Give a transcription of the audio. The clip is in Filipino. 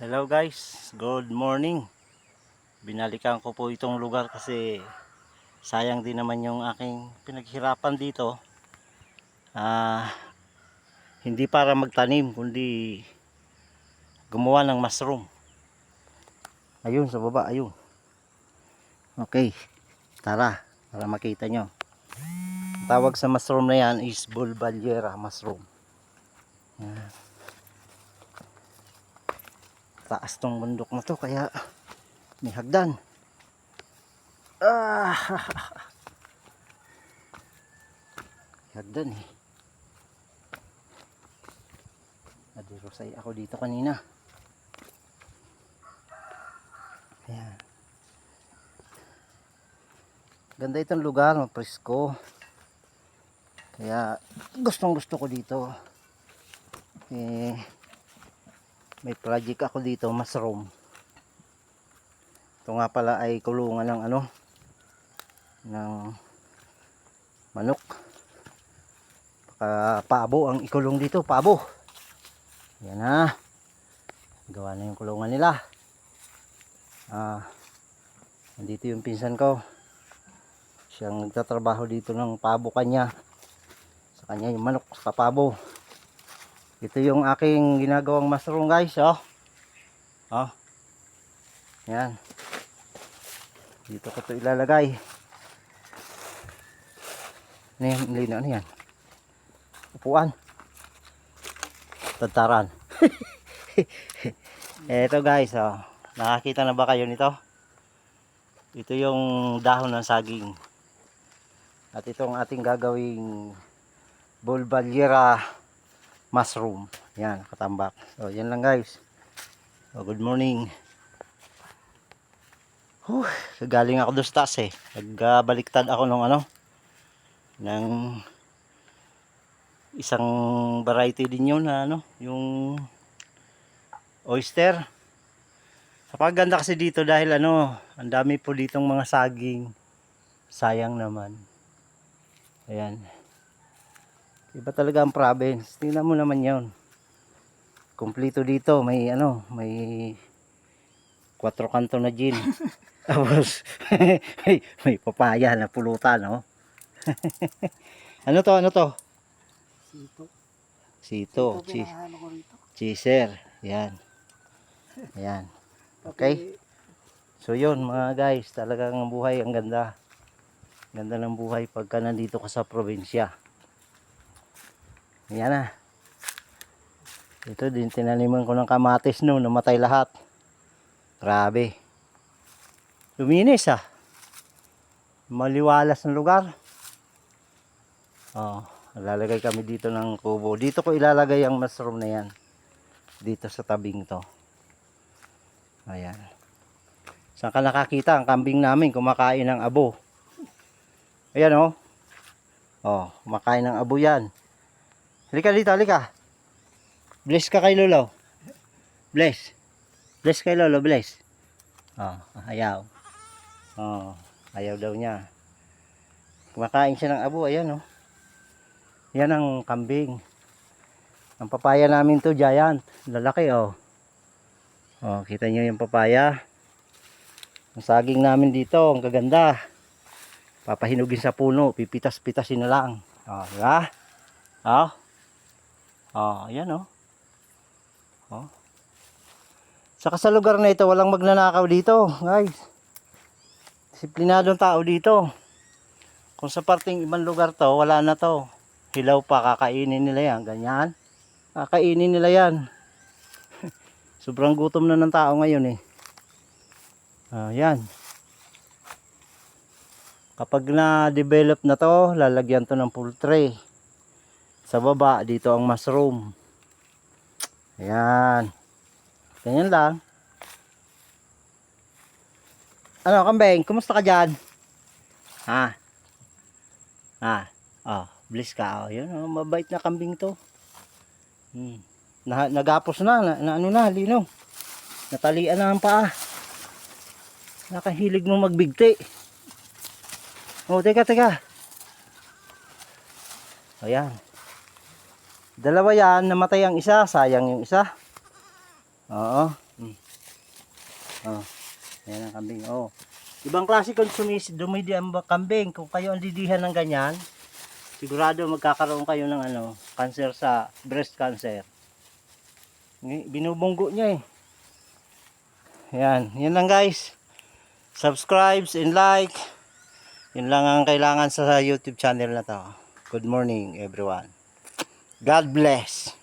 Hello guys, good morning. Binalikan ko po itong lugar kasi sayang din naman yung aking pinaghirapan dito. Ah, hindi para magtanim kundi gumawa ng mushroom. Ayun sa baba, ayun. Okay, tara para makita nyo. Ang Tawag sa mushroom na yan is bulbaliera mushroom. Yan. Taas tong bundok na to kaya may hagdan. Ah hagdan eh. Nadirosay ako dito kanina. Ayan. Ganda itong lugar mapresko. Kaya gustong gusto ko dito. Eh may project ako dito mushroom. Ito nga pala ay kulungan ng ano ng manok. Baka paabo ang ikulong dito paabo yan na. Gawa na yung kulungan nila. Ah nandito yung pinsan ko. Siyang nagtatrabaho dito ng pabo kanya. Sa kanya yung manok sa pabo ito yung aking ginagawang mushroom guys, oh. Oh. Yan. Dito ko to ilalagay. Ano yan? Lino, ano yan? Upuan. Tantaran. Eto guys, oh. Nakakita na ba kayo nito? Ito yung dahon ng saging. At ito ang ating gagawing bulbaliera mushroom. Yan, katambak. So, yan lang guys. So, good morning. Huh, galing ako doon taas eh. Nagbaliktad ako ng ano, ng isang variety din yun na ano, yung oyster. Sa paganda kasi dito dahil ano, ang dami po ditong mga saging. Sayang naman. Ayan. Iba talaga ang province. Tingnan mo naman 'yon. Kompleto dito, may ano, may kwatro kanto na gin. Tapos may, may papaya na pulutan, no? ano to, ano to? Sito. Sito, Ito chi pinahalo ko rito. cheeser. Yan. Ayan. Okay. So yun mga guys, talagang ang buhay ang ganda. Ganda ng buhay pagka nandito ka sa probinsya. Yan na. Ito din tinaniman ko ng kamatis no, namatay lahat. Grabe. Luminis ah. Maliwalas ng lugar. Oh, lalagay kami dito ng kubo. Dito ko ilalagay ang mushroom na yan. Dito sa tabing to. Ayan. Saan ka nakakita? Ang kambing namin kumakain ng abo. Ayan oh. Oh, kumakain ng abo yan. Halika dito, halika. Bless ka kay Lolo. Bless. Bless kay Lolo, bless. Oh, ayaw. Oh, ayaw daw niya. Kumakain siya ng abo, ayan oh. Yan ang kambing. Ang papaya namin to, giant. Lalaki oh. Oh, kita niyo yung papaya. Ang saging namin dito, ang gaganda. Papahinugin sa puno, pipitas-pitasin na lang. Oh, di ba? Oh. Oh, ayan oh. Oh. Saka sa lugar na ito, walang magnanakaw dito, guys. Disiplinadong tao dito. Kung sa parting ibang lugar to, wala na to. Hilaw pa, kakainin nila yan. Ganyan. Kakainin nila yan. Sobrang gutom na ng tao ngayon eh. Ah, yan. Kapag na-develop na to, lalagyan to ng poultry. Sa baba, dito ang mushroom. Ayan. Ganyan lang. Ano, kambing? Kumusta ka dyan? Ha? Ha? Oh, bliss ka. Oh, yun, oh, mabait na kambing to. Hmm. Na, nagapos na, na, na ano na, lino. Natalian na ang paa. Nakahilig mo magbigti. Oh, teka, teka. Ayan. Dalawa yan, namatay ang isa, sayang yung isa. Oo, Hmm. Oh. Yan ang kambing. Oh. Ibang klase consumis, dumidi ang kambing. Kung kayo ang didihan ng ganyan, sigurado magkakaroon kayo ng ano, cancer sa breast cancer. Binubunggo niya eh. Yan, yan lang guys. Subscribe and like. Yun lang ang kailangan sa YouTube channel na to. Good morning everyone. God bless.